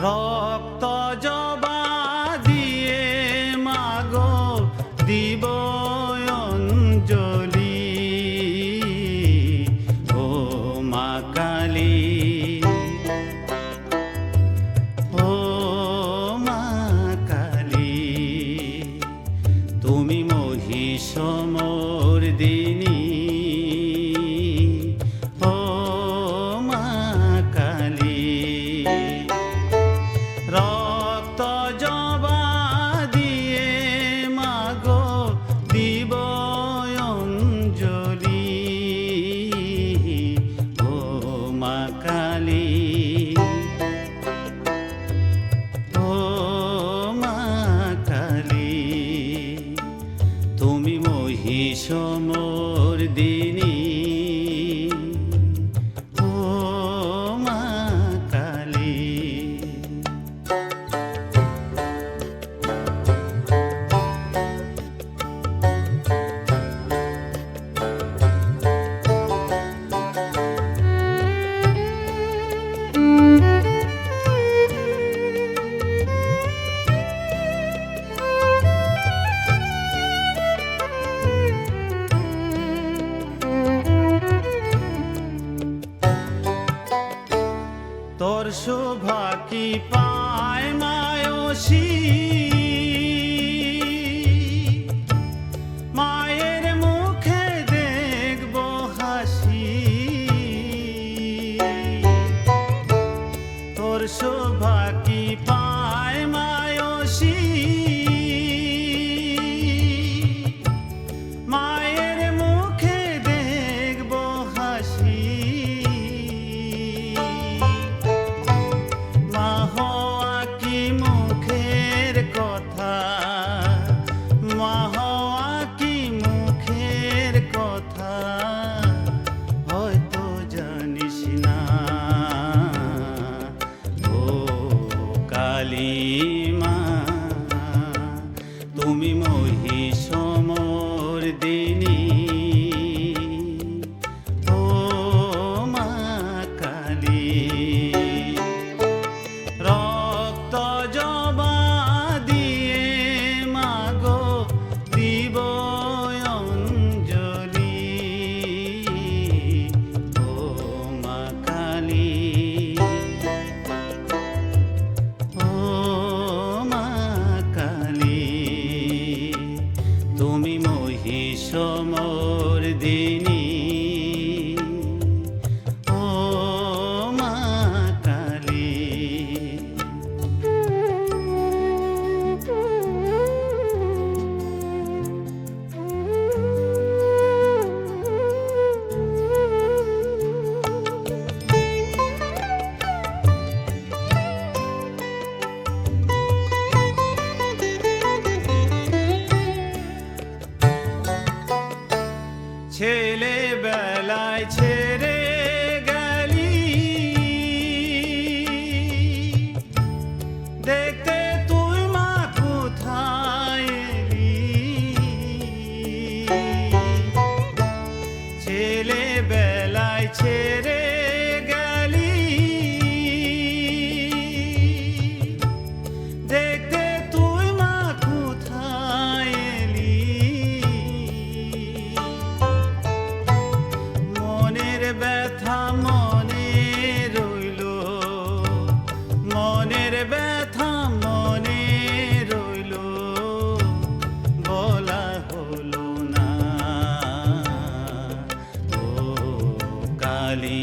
Lord. তোর শোভা কি পায় মায়সী? me. ছেলেবেলায় ছেড়ে നാലേ